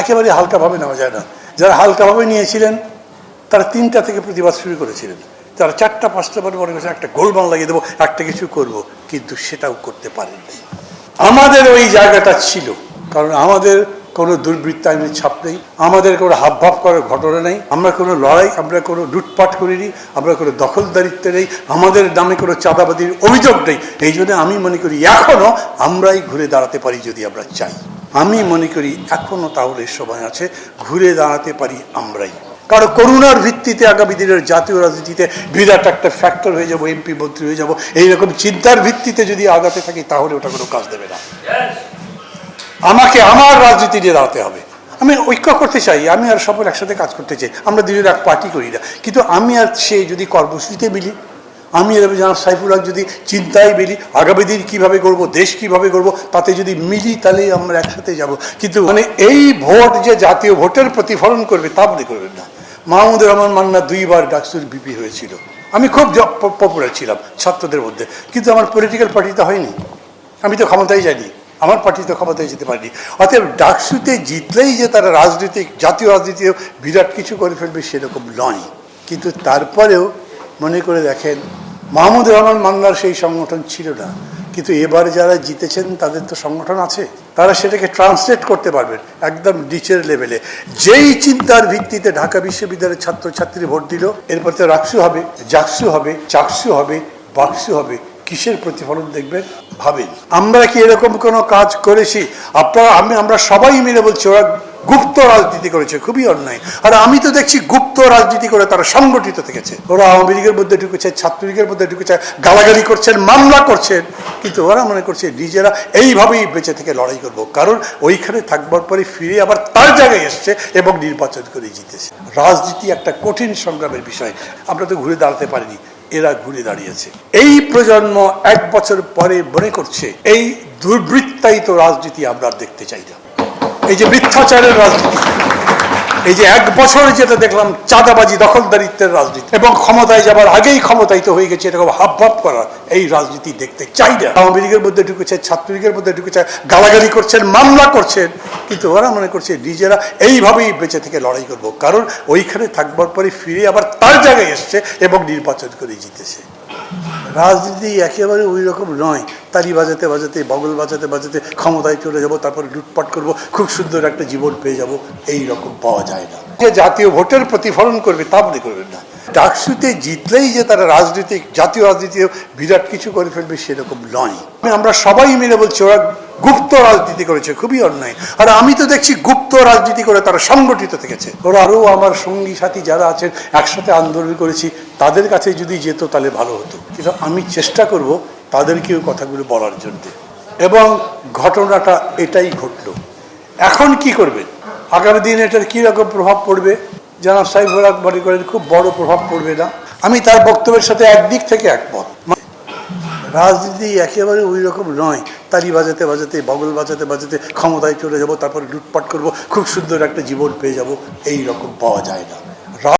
একেবারে হালকাভাবে নেওয়া যায় না। যারা হালকাভাবে নিয়েছিলেন, তারা তিনটা থেকে প্রতিবাদ শুরু করেছিলেন। তারা চারটা, পাঁচটা বার মনে করেছে একটা গোলমাল লাগিয়ে দেবো, একটা কিছু করব, কিন্তু সেটাও করতে পারেননি। আমাদের ওই জায়গাটা ছিল, কারণ আমাদের কোনো দুর্বৃত্তায়নের ছাপ নেই, আমাদের কোনো হাবভাব করার ঘটনা নেই, আমরা কোনো লড়াই, আমরা কোনো লুটপাট করিনি, আমরা কোনো দখলদারিত্ব নেই, আমাদের নামে কোনো চাঁদাবাদির অভিযোগ নেই। এই জন্য আমি মনে করি এখনও আমরাই ঘুরে দাঁড়াতে পারি যদি আমরা চাই। আমি মনে করি এখনও তাহলে সময় আছে, ঘুরে দাঁড়াতে পারি আমরাই। কারণ করুণার ভিত্তিতে আগামী দিনের জাতীয় রাজনীতিতে বিরাট একটা ফ্যাক্টর হয়ে যাব এমপি মন্ত্রী হয়ে যাব। এইরকম চিন্তার ভিত্তিতে যদি আগাতে থাকি, তাহলে ওটা কোনো কাজ দেবে না। আমাকে আমার রাজনীতি নিয়ে দাঁড়াতে হবে। আমি ঐক্য করতে চাই, আমি আর সকল একসাথে কাজ করতে চাই। আমরা দুজন এক পার্টি করি না। কিন্তু আমি আর সে যদি কর্মসূচিতে মিলি আমি এরকম জানা সাইফুল হক যদি চিন্তায় মিলি আগামী দিন কীভাবে করব, দেশ কীভাবে করব, তাতে যদি মিলি, তাহলেই আমরা একসাথে যাব। কিন্তু মানে এই ভোট যে জাতীয় ভোটের প্রতিফলন করবে, তা মনে করবেন না। মাহমুদুর রহমান মান্না দুইবার ডাকসুর বিপি হয়েছিল। আমি খুব পপুলার ছিলাম ছাত্রদের মধ্যে। কিন্তু আমার পলিটিক্যাল পার্টিতে হয়নি। আমি তো ক্ষমতায় জানি আমার পার্টি তো ক্ষমতায় যেতে পারিনি। অতএব ডাকসুতে জিতলেই যে তারা রাজনৈতিক, জাতীয় রাজনীতি বিরাট কিছু করে ফেলবে সেরকম নয়। কিন্তু তারপরেও মনে করে দেখেন মাহমুদ রহমান মান্নার সেই সংগঠন ছিল না। কিন্তু এবার যারা জিতেছেন, তাদের তো সংগঠন আছে। তারা সেটাকে ট্রান্সলেট করতে পারবেন একদম নিচের লেভেলে যেই চিন্তার ভিত্তিতে ঢাকা বিশ্ববিদ্যালয়ের ছাত্রছাত্রী ভোট দিল, এরপর তো রাকসু হবে, জাকসু হবে, চাকসু হবে, বাকসু হবে। কিসের প্রতিফলন দেখবেন ভাবেন আমরা কি এরকম কোনো কাজ করেছি? আপনারা, আমি, আমরা সবাই মিলে বলছি, ওরা গুপ্ত রাজনীতি করেছে, খুবই অন্যায়। আর আমি তো দেখছি গুপ্ত রাজনীতি করে তারা সংগঠিত থেকেছে। ওরা আওয়ামী লীগের মধ্যে ঢুকেছে, ছাত্রলীগের মধ্যে ঢুকেছে, গালাগালি করছেন, মামলা করছেন। কিন্তু ওরা মনে করছে, নিজেরা এইভাবেই বেঁচে থেকে লড়াই করব। কারণ ওইখানে থাকবার পরে ফিরে আবার তার জায়গায় এসছে এবং নির্বাচন করে জিতেছে। রাজনীতি একটা কঠিন সংগ্রামের বিষয়। আমরা তো ঘুরে দাঁড়াতে পারিনি। এরা ঘুরে দাঁড়িয়েছে। এই প্রজন্ম এক বছর পরে মনে করছে, এই দুর্বৃত্তায়িত রাজনীতি আমরা দেখতে চাই না। এই যে মিথ্যাচারের রাজনীতি। এই যে এক বছর যেটা দেখলাম, চাঁদাবাজি, দখলদারিত্বের রাজনীতি। এবং ক্ষমতায় যাবার আগেই ক্ষমতায়িত হয়ে গেছে এরকম হাবভাব করার এই রাজনীতি দেখতে চাই না। আওয়ামী লীগের মধ্যে ঢুকেছে, ছাত্রলীগের মধ্যে ঢুকেছে, গালাগালি করছেন, মামলা করছেন। কিন্তু ওরা মনে করছে, নিজেরা এইভাবেই বেঁচে থেকে লড়াই করব। কারণ ওইখানে থাকবার পরে ফিরে আবার তার জায়গায় এসছে এবং নির্বাচন করে জিতেছে। রাজনীতি একেবারে ওই রকম নয়। তালি বাজাতে বাজাতে, বগল বাজাতে বাজাতে ক্ষমতায় চলে যাব, তারপর লুটপাট করব, খুব সুন্দর একটা জীবন পেয়ে যাব, এই রকম পাওয়া যায় না। যে জাতীয় ভোটের প্রতিফলন করবে তা মনে করবেন না। ডাকসুতে জিতলেই যে তারা রাজনৈতিক, জাতীয় রাজনীতি বিরাট কিছু করে ফেলবে সেরকম নয়। আমরা সবাই মিলে বলছি, ওরা গুপ্ত রাজনীতি করেছে, খুবই অন্যায়। আর আমি তো দেখছি গুপ্ত রাজনীতি করে তারা সংগঠিত থেকেছে। ওরা আরও আমার সঙ্গী সাথী যারা আছেন, একসাথে আন্দোলন করেছি, তাদের কাছে যদি যেত তাহলে ভালো হতো। কিন্তু আমি চেষ্টা করব তাদেরকেও কথাগুলো বলার জন্য। এবং ঘটনাটা এটাই ঘটলো। এখন কি করবেন আগামী দিন এটার কী রকম প্রভাব পড়বে? জানাব সাহেবরা মনে করেন, খুব বড় প্রভাব পড়বে না। আমি তার বক্তব্যের সাথে একদিক থেকে একমত। রাজনীতি একেবারে ওই রকম নয়। তালি বাজাতে বাজাতে, বগল বাজাতে বাজাতে ক্ষমতায় চলে যাব, তারপর লুটপাট করব, খুব সুন্দর একটা জীবন পেয়ে যাব, এই রকম পাওয়া যায় না।